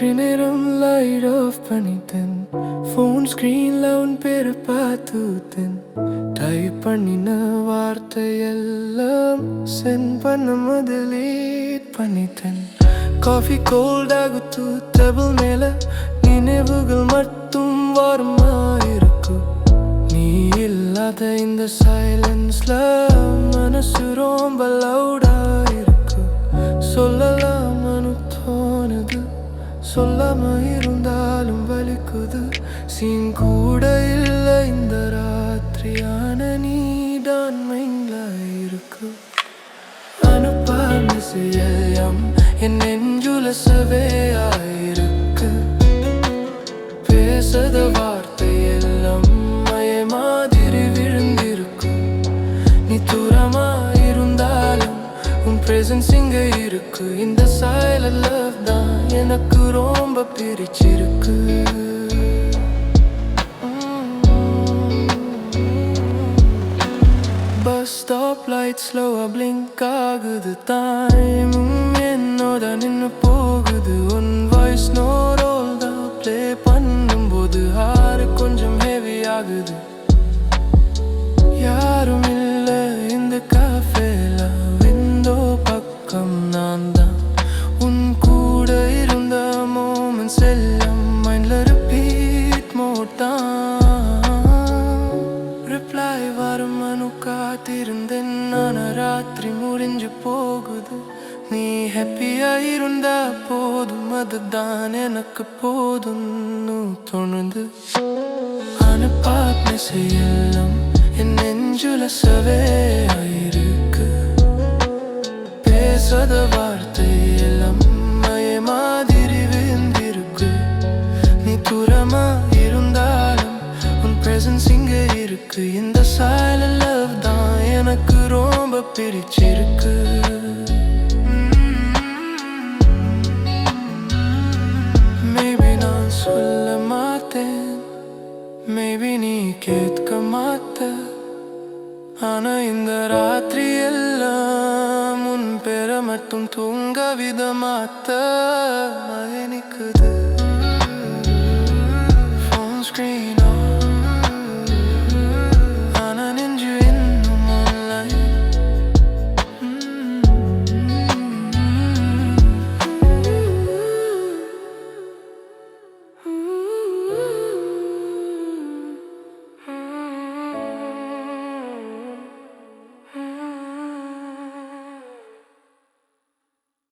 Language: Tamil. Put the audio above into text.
ராத்திரி நேரம் லைட் ஆஃப் பண்ணிட்டேன் ஃபோன் ஸ்க்ரீன்ல உன் பேரை பார்த்துத்தேன் டைப் பண்ணின வார்த்தை எல்லாம் சென்ட் பண்ண முதலீட் பண்ணிட்டேன் காஃபி கோல்ட் ஆகுத்து டேபிள் மேல நினைவுகள் மட்டும் வாரமா இருக்கும் நீ இல்லாத இந்த சைலன்ஸ்ல மனசு ரொம்ப இருந்தாலும் வலிக்குது. சீன் கூட இல்லை இந்த ராத்திரியான நீதான் மைண்ட்ல இருக்கு. அனுப்பாம செய்யம் என் நெஞ்சுல சவையாயிருக்கு பேசத வார்த்தை பிரசன்ஸ் இங்க இருக்கு. இந்த சைல லவ் தான் எனக்கு ரொம்ப பிரிச்சிருக்கு பஸ் ஸ்டாப் லைட் ஸ்லோவா பிளிங்க் ஆகுது டைமும் mm, என்னோட நின்னு போ காத்திருந்தேன் ராத்திரி முடிஞ்சு போகுது. நீ ஹாப்பியா இருந்தா போதும். அதுதான் எனக்கு போதும்னு தோணுது அனுப்பாத் மெசையெல்லாம் என் நெஞ்சுல சவே ஆயிருக்கு. பேசாத வார்த்தை எல்லாம் மய மாதிரி விழுந்திருக்கு நீ தூரமா இருந்தாலும் உன் பிரசன்ஸ் இங்க இருக்கு. இந்த சாயல எனக்கு ரொம்ப பிரிச்சிருக்கு மேபி நான் சொல்ல மாட்டேன். மேபி நீ கேட்க மாட்ட. ஆனா இந்த ராத்திரி எல்லாம் உன் பெற மட்டும் தூங்க வித மாத்த மயனிக்குது. Phone screen